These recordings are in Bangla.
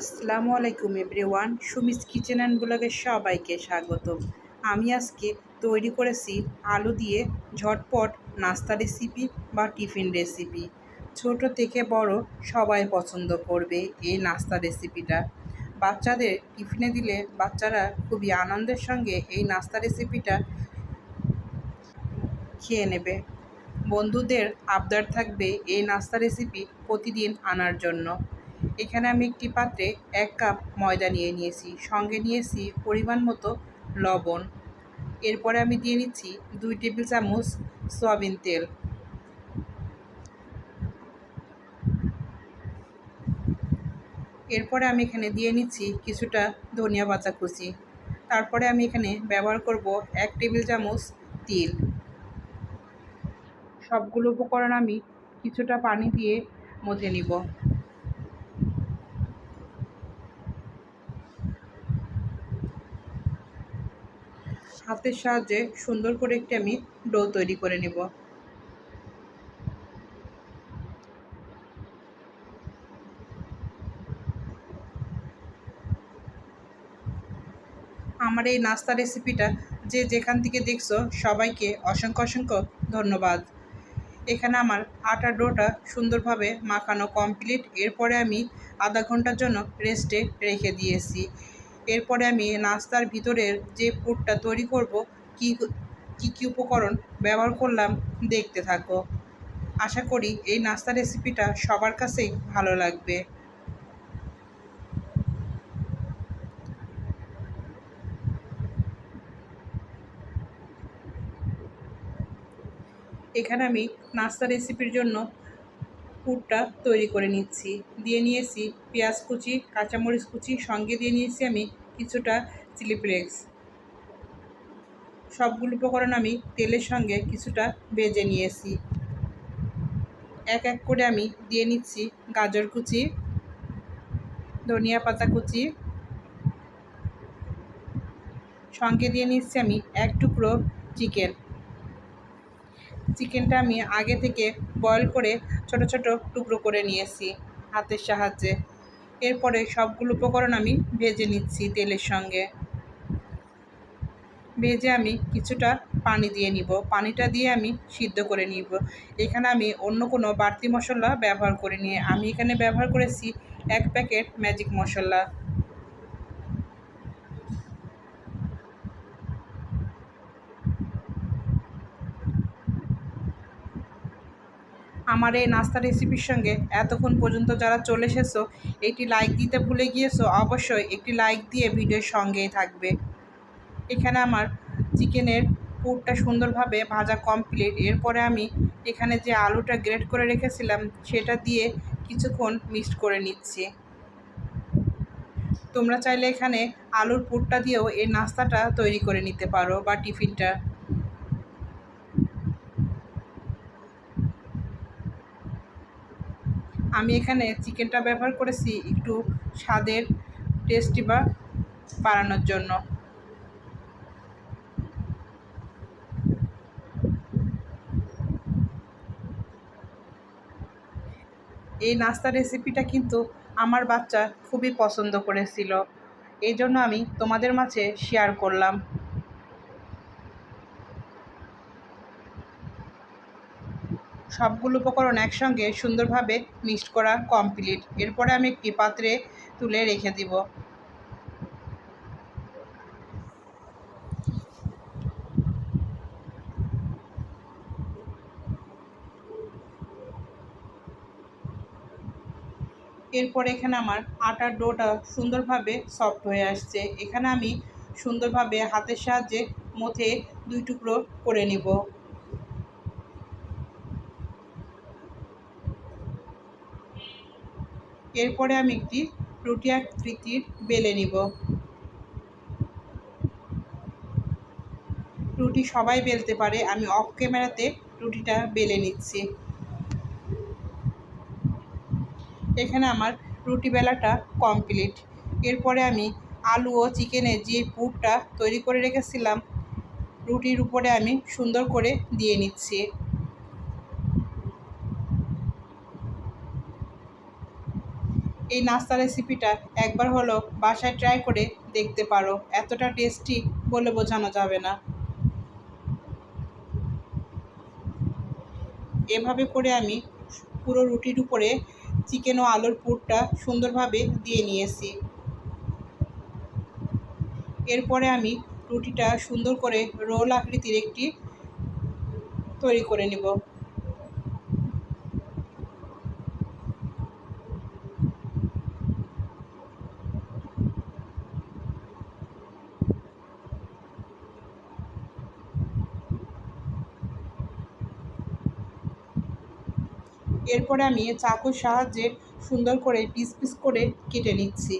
আসসালামু আলাইকুম এভরিওয়ান, সুমিস কিচেন অ্যান্ড ব্লগে সবাইকে স্বাগত আমি আজকে তৈরি করেছি আলু দিয়ে ঝটপট নাস্তা রেসিপি বা টিফিন রেসিপি ছোট থেকে বড় সবাই পছন্দ করবে এই নাস্তা রেসিপিটা বাচ্চাদের টিফিনে দিলে বাচ্চারা খুবই আনন্দের সঙ্গে এই নাস্তা রেসিপিটা খেয়ে নেবে। বন্ধুদের আবদার থাকবে এই নাস্তা রেসিপি প্রতিদিন আনার জন্য। এখানে আমি একটি পাত্রে এক কাপ ময়দা নিয়ে নিয়েছি, সঙ্গে নিয়েছি পরিমাণ মতো লবণ। এরপরে আমি দিয়ে নিচ্ছি দুই টেবিল চামচ সয়াবিন তেল। এরপরে আমি এখানে দিয়ে নিচ্ছি কিছুটা ধনিয়া পাতা কুচি। তারপরে আমি এখানে ব্যবহার করব এক টেবিল চামচ তিল। সবগুলো উপকরণ আমি কিছুটা পানি দিয়ে মথে নিব। হাতের সাহায্যে সুন্দর করে একটি আমি ডো তৈরি করে নিব। আমার এই নাস্তা রেসিপিটা যে যেখান থেকে দেখছ, সবাইকে অসংখ্য অসংখ্য ধন্যবাদ। এখানে আমার আটা ডোটা সুন্দরভাবে মাখানো কমপ্লিট এরপরে আমি আধা ঘণ্টার জন্য রেস্টে রেখে দিয়েছি। এরপরে আমি নাস্তার ভিতরের যে পুরটা তৈরি করব, কি কী কী উপকরণ ব্যবহার করলাম দেখতে থাকো। আশা করি এই নাস্তা রেসিপিটা সবার কাছেই ভালো লাগবে। এখানে আমি নাস্তা রেসিপির জন্য পুরটা তৈরি করে নিচ্ছি। দিয়ে নিয়েছি পেঁয়াজ কুচি, কাঁচামরিচ কুচি, সঙ্গে দিয়ে নিয়েছি আমি কিছুটা চিলি ফ্লেক্স। সবগুলো উপকরণ আমি তেলের সঙ্গে কিছুটা ভেজে নিয়েছি। এক এক করে আমি দিয়ে নিচ্ছি গাজর কুচি, ধনিয়া পাতা কুচি। সঙ্গে দিয়ে নিচ্ছি আমি এক টুকরো চিকেন। চিকেনটা আমি আগে থেকে বয়ল করে ছোট ছোট টুকরো করে নিয়েছি হাতের সাহায্যে। এরপরে সবগুলো উপকরণ আমি ভেজে নিচ্ছি তেলের সঙ্গে। ভেজে আমি কিছুটা পানি দিয়ে নিব। পানিটা দিয়ে আমি সিদ্ধ করে নিব। এখানে আমি অন্য কোনো বাড়তি মশলা ব্যবহার করিনি। আমি এখানে ব্যবহার করেছি এক প্যাকেট ম্যাজিক মশলা। আমার এই নাস্তা রেসিপির সঙ্গে এতক্ষণ পর্যন্ত যারা চলে এসেছ, একটি লাইক দিতে ভুলে গিয়েছো, অবশ্যই একটি লাইক দিয়ে ভিডিওর সঙ্গেই থাকবে। এখানে আমার চিকেনের পুরটা সুন্দরভাবে ভাজা কমপ্লিট এরপরে আমি এখানে যে আলুটা গ্রেট করে রেখেছিলাম, সেটা দিয়ে কিছুক্ষণ মিক্সড করে নিচ্ছি। তোমরা চাইলে এখানে আলুর পুরটা দিয়েও এই নাস্তাটা তৈরি করে নিতে পারো বা টিফিনটা। আমি এখানে চিকেনটা ব্যবহার করেছি একটু স্বাদের টেস্টি বা বাড়ানোর জন্য। এই নাস্তা রেসিপিটা কিন্তু আমার বাচ্চা খুবই পছন্দ করেছিল। এই জন্য আমি তোমাদের মাঝে শেয়ার করলাম। সবগুলো উপকরণ একসঙ্গে সুন্দরভাবে মিক্সড করা কমপ্লিট এরপরে আমি একটি পাত্রে তুলে রেখে দিব। এরপর এখানে আমার আটার ডোটা সুন্দরভাবে সফট হয়ে আসছে। এখানে আমি সুন্দরভাবে হাতের সাহায্যে মথে দুই টুকরো করে নিব। এরপরে আমি একটি রুটি আকৃতির বেলে নিব। রুটি সবাই বেলতে পারে, আমি অফ ক্যামেরাতে রুটিটা বেলে নিচ্ছি। এখানে আমার রুটি বেলাটা কমপ্লিট এরপরে আমি আলু ও চিকেনের যে পুরটা তৈরি করে রেখেছিলাম, রুটির উপরে আমি সুন্দর করে দিয়ে নিচ্ছি। এই নাস্তা রেসিপিটা একবার হলো বাসায় ট্রাই করে দেখতে পারো। এতটা টেস্টি বলে বোঝানো যাবে না। এভাবে করে আমি পুরো রুটির উপরে চিকেন ও আলুর পুরটা সুন্দরভাবে দিয়ে নিয়েছি। এরপরে আমি রুটিটা সুন্দর করে রোল আকৃতির একটি তৈরি করে নেব। এরপরে আমি চাকুর সাহায্যে সুন্দর করে পিস পিস করে কেটে নিচ্ছি।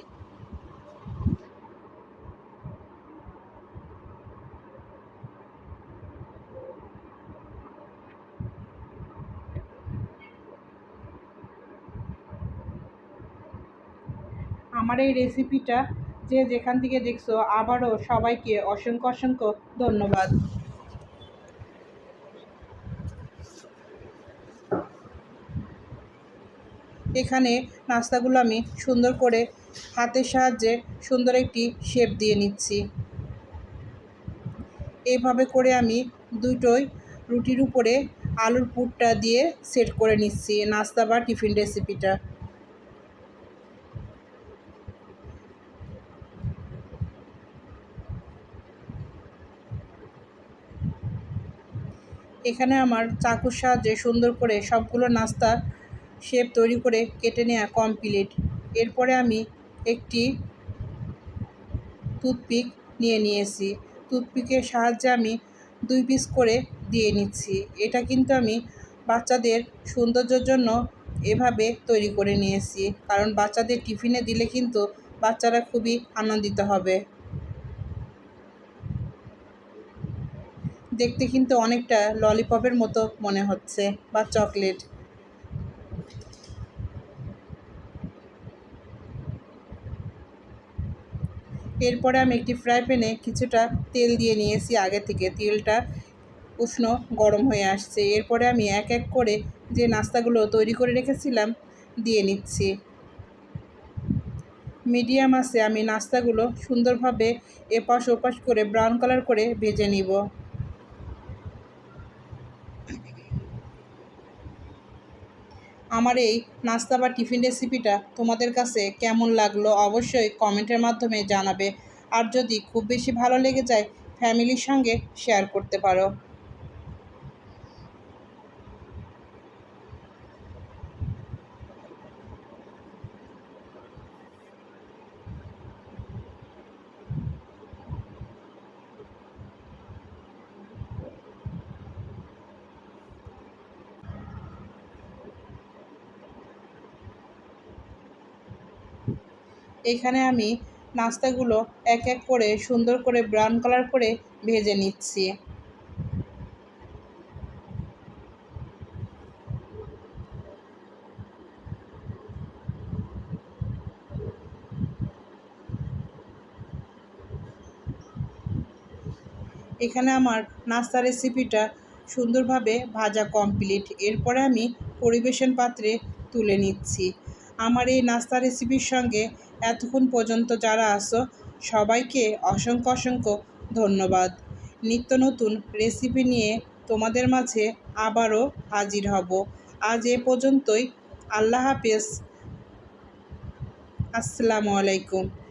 আমার এই রেসিপিটা যে যেখান থেকে দেখছ, আবারও সবাইকে অসংখ্য অসংখ্য ধন্যবাদ। এখানে নাস্তাগুলো আমি সুন্দর করে হাতের সাহায্যে সুন্দর একটি শেপ দিয়ে নিচ্ছি। এইভাবে করে আমি দুটোই রুটির উপরে আলুর পুরটা দিয়ে সেট করে নিচ্ছি নাস্তা বা টিফিন রেসিপিটা। এখানে আমার চাকুর সাহায্যে সুন্দর করে সবগুলো নাস্তা শেপ তৈরি করে কেটে নেওয়া কমপ্লিট। এরপরে আমি একটি টুথপিক নিয়ে নিয়েছি। টুথপিকের সাহায্যে আমি দুই পিস করে দিয়ে নিচ্ছি। এটা কিন্তু আমি বাচ্চাদের সৌন্দর্যের জন্য এভাবে তৈরি করে নিয়েছি। কারণ বাচ্চাদের টিফিনে দিলে কিন্তু বাচ্চারা খুবই আনন্দিত হবে। দেখতে কিন্তু অনেকটা ললিপপের মতো মনে হচ্ছে বা চকলেট। এরপরে আমি একটি ফ্রাই প্যানে কিছুটা তেল দিয়ে নিয়েছি আগে থেকে। তেলটা উষ্ণ গরম হয়ে আসছে। এরপরে আমি এক এক করে যে নাস্তাগুলো তৈরি করে রেখেছিলাম দিয়ে নিচ্ছি। মিডিয়াম আছে, আমি নাস্তাগুলো সুন্দরভাবে এপাশ ওপাশ করে ব্রাউন কালার করে ভেজে নিব। আমার এই নাস্তা বা টিফিন রেসিপিটা তোমাদের কাছে কেমন লাগল অবশ্যই কমেন্টের মাধ্যমে জানাবে। আর যদি খুব বেশি ভালো লেগে যায় ফ্যামিলির সঙ্গে শেয়ার করতে পারো। এখানে আমি নাস্তাগুলো এক এক করে সুন্দর করে ব্রাউন কালার করে ভেজে নিচ্ছি। এখানে আমার নাস্তা রেসিপিটা সুন্দরভাবে ভাজা কমপ্লিট এরপরে আমি পরিবেশন পাত্রে তুলে নিচ্ছি। আমার এই নাস্তা রেসিপির সঙ্গে এতক্ষণ পর্যন্ত যারা আসো সবাইকে অসংখ্য অসংখ্য ধন্যবাদ। নিত্য নতুন রেসিপি নিয়ে তোমাদের মাঝে আবারও হাজির হব। আজ এ পর্যন্তই। আল্লাহ হাফেজ। আসসালামু আলাইকুম।